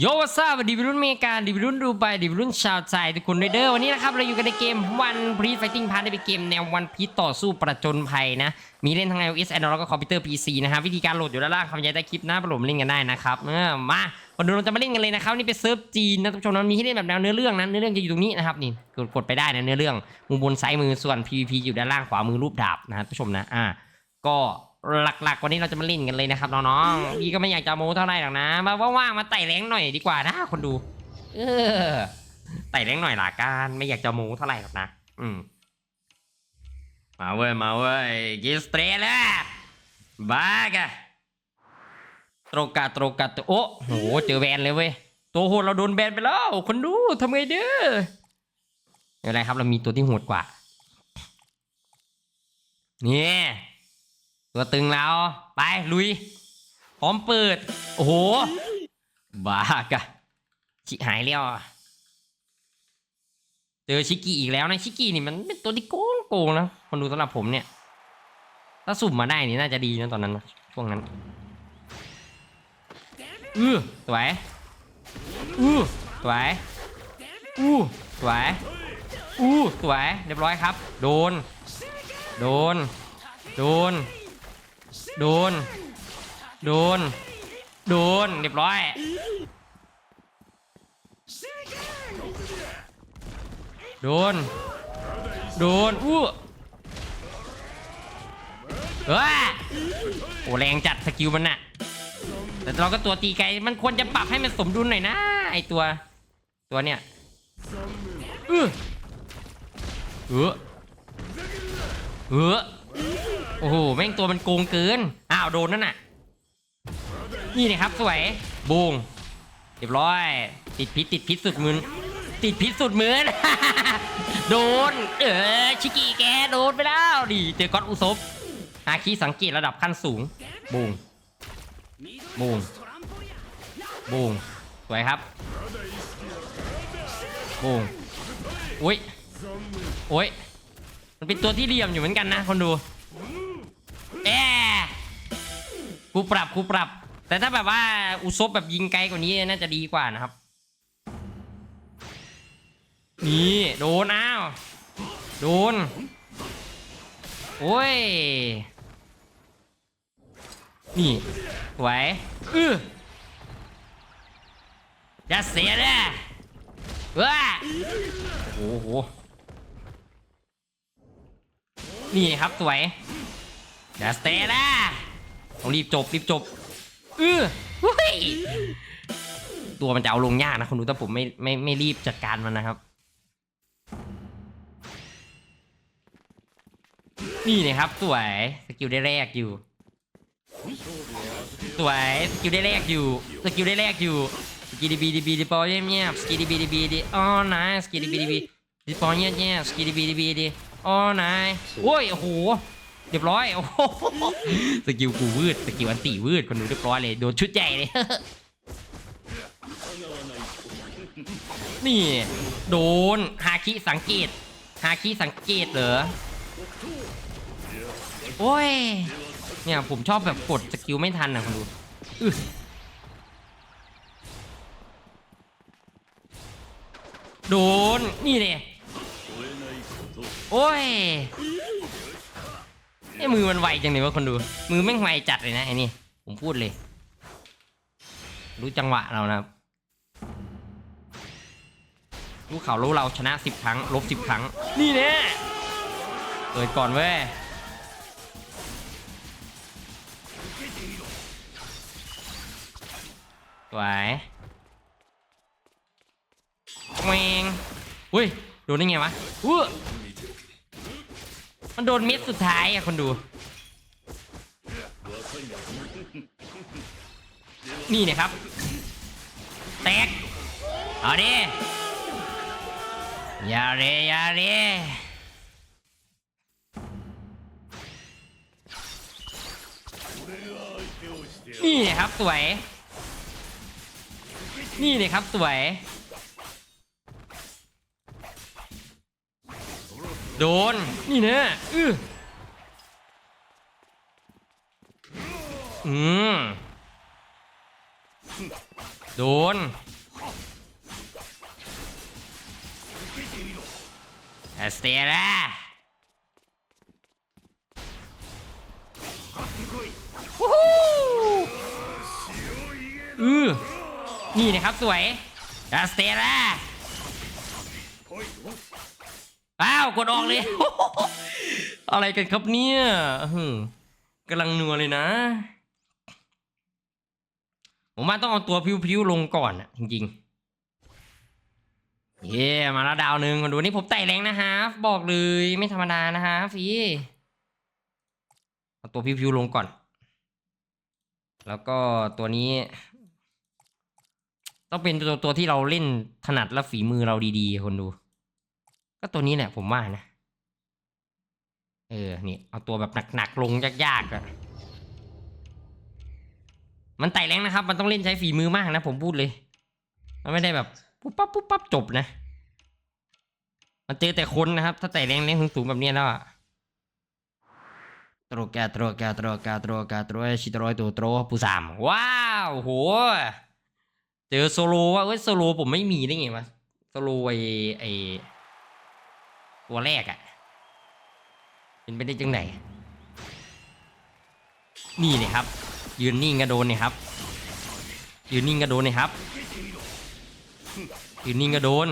โยวาซาดีวิรุ่นเมกาดีวิรุ่นดูไบดีวิรุ่นชาวไทยทุกคนเด้อวันนี้นะครับเราอยู่กันในเกมวันพีไฟติ้งพาร์ทเป็นเกมแนววันพีต่อสู้ประจนภัยนะ มีเล่นทั้ง iOS Android แล้วก็คอมพิวเตอร์ PC นะครับวิธีการโหลดอยู่ด้านล่างคำบรรยายใต้คลิปหน้าประหลมเล่นกันได้นะครับเออมาวันนี้เราจะมาเล่นกันเลยนะครับนี่เป็นเซิร์ฟจีนนะท่านผู้ชมมันมีให้เล่นแบบแนวเนื้อเรื่องนะเนื้อเรื่องจะอยู่ตรงนี้นะครับนี่กดกดไปได้นะเนื้อเรื่องมุมบนซ้ายมือส่วน PVP อยู่ด้านล่างขวามือรูปดาบนะครับท่านผู้ชมนะอ่าก็ หลักๆ วันนี้เราจะมาเล่นกันเลยนะครับน้องๆพี่ก็ไม่อยากจะโม้เท่าไหร่หรอกนะมาว่างๆมาไต่แรงหน่อยดีกว่านะคนดู เออไต่แรงหน่อยละกันไม่อยากจะโม้เท่าไหร่หรอกนะอืมมาเว้ยมาเว้ยกินสเตรล่ะบากะโตรกาโตรกาโตโอ้โหเจอแบนเลยเว้ยตัวโหดเราโดนแบนไปแล้วคนดูทำไงเด้อไม่เป็นไรครับเรามีตัวที่โหดกว่านี่ ตัวตึงแล้วไปลุยพร้อมเปิด โอ้โห บ้ากะชิหายแล้วเจอชิกิอีกแล้วนะชิกินี่มันเป็นตัวที่โกงโกงนะคนดูสำหรับผมเนี่ย ถ้าสุ่มมาได้นี่น่าจะดีนะตอนนั้นนะช่วงนั้นอือสวยอือสวยอู้สวยอู้สวยเรียบร้อยครับ โดน โดน โดน โดน โดน โดนเรียบร้อย โดน โดน อู้เฮ้ยโอ้แรงจัดสกิลมันน่ะ แต่เราก็ตัวตีไกล มันควรจะปรับให้มันสมดุลหน่อยนะ ไอตัว ตัวเนี้ยอือเออเออ โอ้โหแม่งตัวมันโกงเกินอ้าวโดนนั่นน่ะ นี่นะครับสวยบูงเรียบร้อย ติดพิษติดพิษสุดมือติดพิษสุดมือโดน เออชิกิแกโดนไปแล้วดิเจอก๊อตอุซบอาคีสังเกตระดับขั้นสูงบูงบูงบูงสวยครับบูงอุ้ยโอ้ยมันเป็นตัวที่เหลี่ยมอยู่เหมือนกันนะคนดู แอะกูปรับกูปรับ แต่ถ้าแบบว่าอุซบแบบยิงไกลกว่านี้น่าจะดีกว่านะครับ นี่โดนอ้าว โดน โอ้ย นี่สวยอือจะเสียเลยว้าโอ้โห นี่ครับสวย เดี๋ยวสเตล่ะต้องรีบจบรีบจบเออเฮ้ยตัวมันจะเอาลงยากนะคนดูแต่ผมไม่ไม่ไม่รีบจัดการมันนะครับ นี่นะครับสวยสกิลได้แรกอยู่สวยสกิลได้แรกอยู่สกิลได้แรกอยู่สกิลดีบีดีบีดีปอเยี่ยมเยี่ยมสกิลดีบีดีบีดีอ๋อนายสกิลดีบีดีบีดีปอเยี่ยมเยี่ยมสกิลดีบีดีบีดีอ๋อนายโอ้ยโอ้โห เรียบร้อยโอ้โหสกิลกูวืดสกิลอันตีวืดคนดูเรียบร้อยเลยโดนชุดใหญ่เลยนี่ โดนฮาคิสังเกตฮาคิสังเกตเหรอโอ้ยเนี่ยผมชอบแบบกดสกิลไม่ทันนะคุณดูโดนนี่เลยโอ้ย ไอ้มือมันไวจังเลยวะคนดู มือแม่งไวจัดเลยนะไอ้นี่ ผมพูดเลย รู้จังหวะเรานะครับรู้เขารู้เราชนะสิบครั้ง ลบสิบครั้ง นี่แน่เปิดก่อนเว้ยสวยแมงอุ้ย โดนได้ไงวะอู้ มันโดนเม็ดสุดท้ายอะคนดู นี่นี่ยครับ แตกเอาดิอย่าเรอย่าเรนี่นี่ยครับสวย นี่เลยครับสวย โดน นี่เนะอืออืมโดนแอสเตร่าวู้ฮู้อือนี่นะครับสวยแอสเตร่า อ้าวกดออกเลย อะไรกันครับเนี่ยกำลังนัวเลยนะ ผมว่าต้องเอาตัวพิ้วๆลงก่อนอะจริงๆ เย่มาแล้วดาวหนึ่งมาดูนี่ผมไต่แรงนะฮะบอกเลยไม่ธรรมดานะฮะฟีเอาตัวพิ้วๆลงก่อน แล้วก็ตัวนี้ ต้องเป็นตัวตัวที่เราเล่นถนัดและฝีมือเราดีๆ คนดู ก็ตัวนี้แหละผมว่านะ เออ นี่ เอาตัวแบบหนักๆลงยากๆอะมันไต่แรงนะครับ มันต้องเล่นใช้ฝีมือมากนะ ผมพูดเลย มันไม่ได้แบบปุ๊บปั๊บปุ๊บปั๊บจบนะ มันเจอแต่คนนะครับ ถ้าไต่แรงเล่นสูงๆแบบนี้แล้วอะตรแกตรแกตรแกตรแกตรชิตรอยตัวตรปูสามว้าวโหเจอโซโลว่าเอ้ยโซโลผมไม่มีได้ไงวะโซโลไอไอ ตัวแรกอะเป็นไปได้จังไหนนี่เลยครับ ยืนนิ่งก็โดนเนี่ยครับ ยืนนิ่งก็โดนเนี่ยครับ ยืนนิ่งก็โดน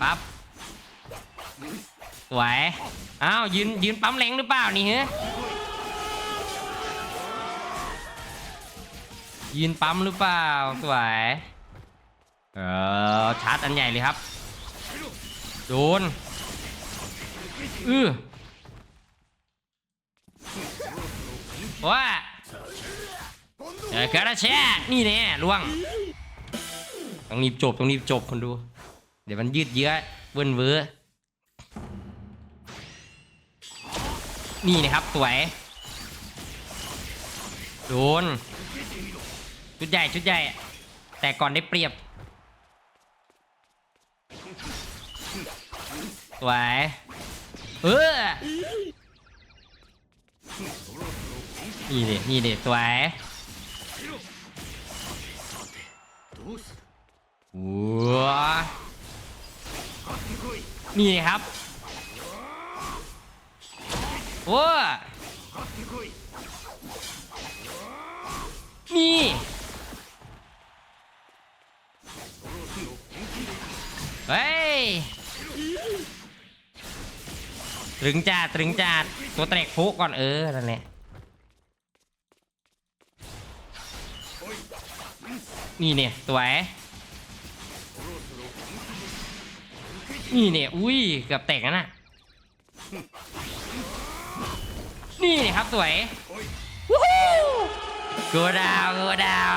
ปั๊บสวยอ้าวยืนยืนปั๊มแรงหรือเปล่านี่เฮ้ยยืนปั๊มหรือเปล่าสวย เออชาร์จอันใหญ่เลยครับ โดนอือว่าเออกระแช่นี่แน่ล่วงต้องรีบจบต้องรีบจบคนดู เดี๋ยวมันยืดเยื้อเวินเวอนี่นะครับ สวย โดน ชุดใหญ่ชุดใหญ่ แต่ก่อนได้เปรียบ สวยเออนี่ดินี่ดิสวยว้านี่ครับโอ้นี่เฮ้ย ตรึงจัดตรึงจัดตัวแตกฟุก่อนเออนั่นแหละนี่เนี่ยสวยนี่เนี่ยอุ้ยเกือบแตกแล้วน่ะนี่เนี่ยครับสวยวู้ฮู้กูดาวกูดาว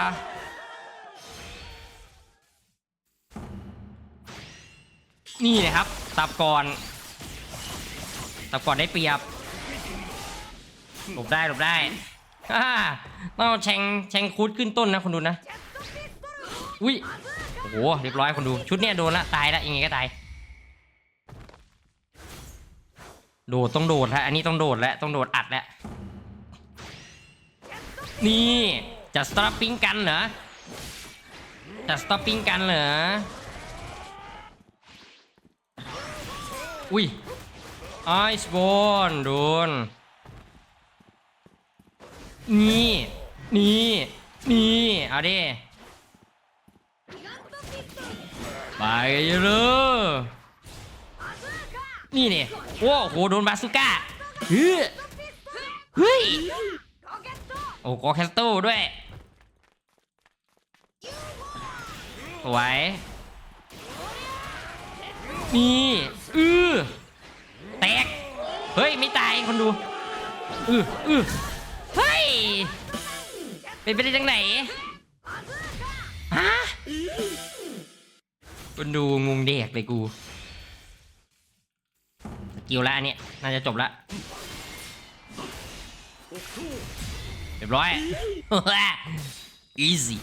นี่นะครับตับก่อน ตับก่อนได้เปรียบหลบได้หลบได้ต้องเอาแชงแชงคูดขึ้นต้นนะคนดูนะอุ้ยโอ้โหเรียบร้อยคนดูชุดเนี้ยโดนละตายละยังไงก็ตายโดดต้องโดดฮะอันนี้ต้องโดดแล้วต้องโดดอัดแล้วนี่จะสตอปปิ้งกันเหรอจะสตอปปิ้งกันเหรออุ้ย ไอซ์บอลโดน นี่ นี่ นี่เอาดิไปเลยนี่เนี่ยโอ้โห โดนบาสุก้าเฮ้ยเฮ้ย โอ้กอแคสโต้ด้วยสวยนี่ อือ แตก เฮ้ย ไม่ตายคนดู อืออือเฮ้ย เป็นไปได้จังไหนฮะคนดูงงเด็กเลยกูสกิลล้วอันเนี้ยน่าจะจบละเรียบร้อย easy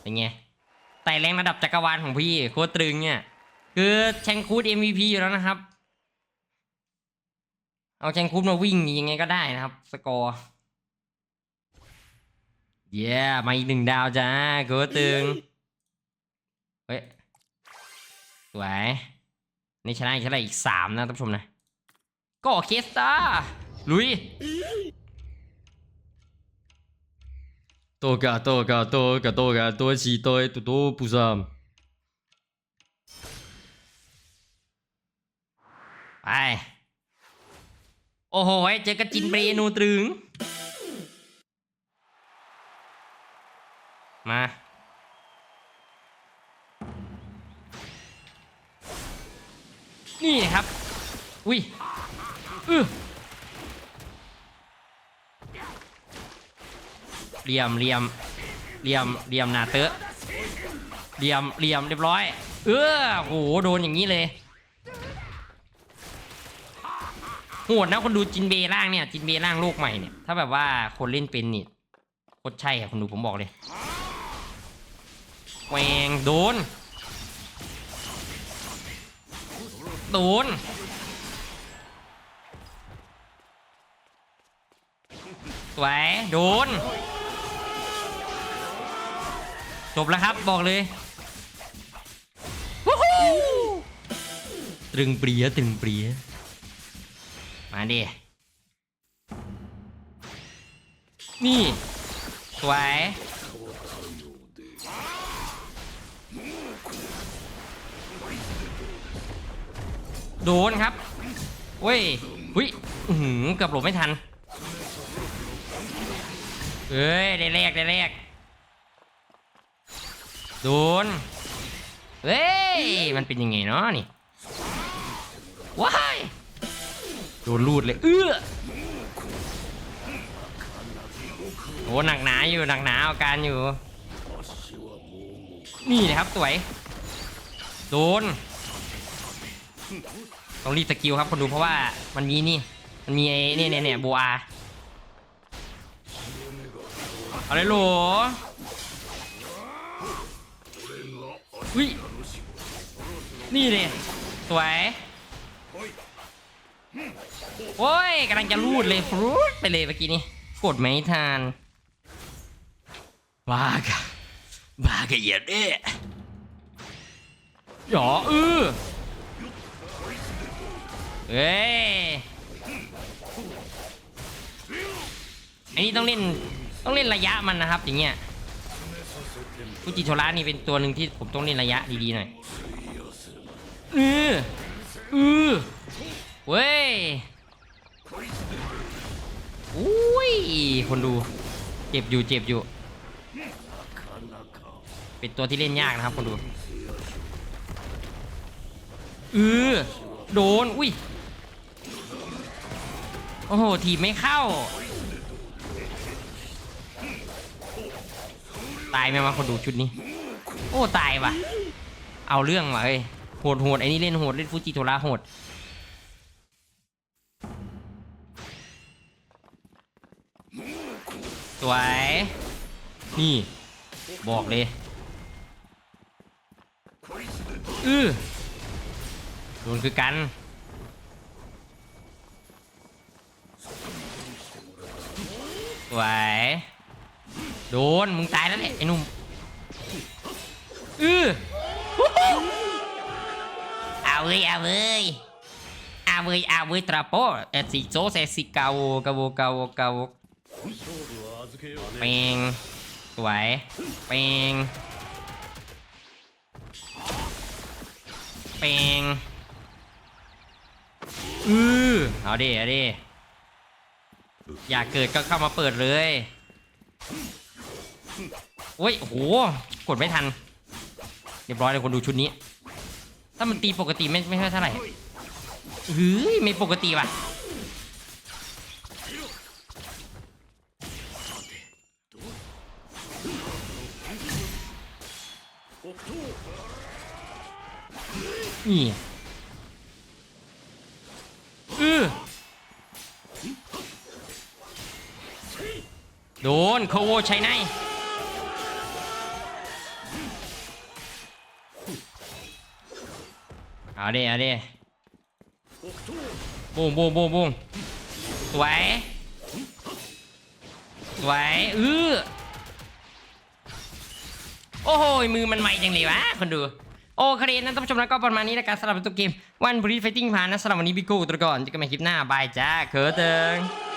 เป็นไงไต่แรงระดับจักรวาลของพี่โคตรตรึงเนี่ย คือแชงคูด MVP อยู่แล้วนะครับ เอาแชงคูดมาวิ่งยังไงก็ได้นะครับ สกอร์เย้มาอีกหนึ่งดาวจ้ากูตึง เฮ้ย สวย นี่ชนะอีกเท่าไหร่อีกสามนะท่านผู้ชมนะ ก็ออเคสตราลุยโตกะโตกะโตกะโตกะโตชีโตยตุโตปุซามไป โอ้โห เจอกับจินเบรนูตรึง มา นี่ครับ อุ้ยอือเหลี่ยมเหลี่ยมเหลี่ยมเหลี่ยมหนาเตอะเหลี่ยมเหลี่ยมเรียบร้อย เออโห โดนอย่างนี้เลยโหดนะคนดูจินเบล่างเนี่ยจินเบล่างโลกใหม่เนี่ยถ้าแบบว่าคนเล่นเป็นนี่โคตรใช่อะคนดูผมบอกเลยแหวงโดน โดนสวยโดน จบแล้วครับบอกเลยวู้ฮู้ตรึงเปรียตรึงเปรีย มาดิ นี่ สวย โดนครับเว้ยหุยอื้อหือเกือบหลบไม่ทัน เอ้ย ได้แรกได้แรกโดนเฮ้ย มันเป็นยังไงเนาะนี่ นลูดเลย เอื้อโอ้หนักหนาอยู่หนักหนาอาการอยู่ นี่นะครับสวย โดน ต้องรีบสกิลครับคนดูเพราะว่ามันมีนี่ มันมีไอ้เนี่ยเนี่ยเนี่ยบัวเอาเลยโหลวินี่เลยสวย โอ้ยกำลังจะรูดเลยฟรุดไปเลยเมื่อกี้นี้กดไม่ทันบ้ากะบ้ากะเหยียดเอ๊ะหยอเออเฮ้ยอันนี้ต้องเล่นต้องเล่นระยะมันนะครับอย่างเงี้ยฟูจิโทระนี่เป็นตัวหนึ่งที่ผมต้องเล่นระยะดีๆหน่อยเออเออ เว้ยอุ้ย คนดู เจ็บอยู่เจ็บอยู่ เป็นตัวที่เล่นยากนะครับ คนดูเออโดน อุ้ย โอ้โห ทีบไม่เข้า ตายไหมมาคนดูชุดนี้ โอ้ ตายว่ะ เอาเรื่องว่ะเฮ้ยโหดโหดไอ้นี่เล่นโหด เล่นฟูจิโทระโหด สวย นี่ บอกเลยอือโดนคือกัน สวย โดน มึงตายแล้วแหละไอ้หนุ่มอือเอาเว้ยเอาเว้ยเอาเวยเอาเวยตราโปเอสิโซเซสิกาโวกาโวกาโวกาโว ปงสวยเปงเปงอือเอาดิเอาดิอยากเกิดก็เข้ามาเปิดเลยโอ้ยโห กดไม่ทัน เรียบร้อยเลยคนดูชุดนี้ ถ้ามันตีปกติไม่ไม่ค่เท่าไหร่เฮ้ยไม่ปกติว่ะ นี่เออโดนโคโวชัยไนเอาดิเอาดิบูมบูมบูมบูมสวยสวยเออโอ้โหมือมันไวจังเลยวะคนดู โอเคนั้นท่านผู้ชมแล้วก็ประมาณนี้นะครับสำหรับตัวเกมวันบริไฟติ้งพานนะสำหรับวันนี้บิโก้ตัวก่อนเจอกันใหม่คลิปหน้าบายจ้าเคิร์เติง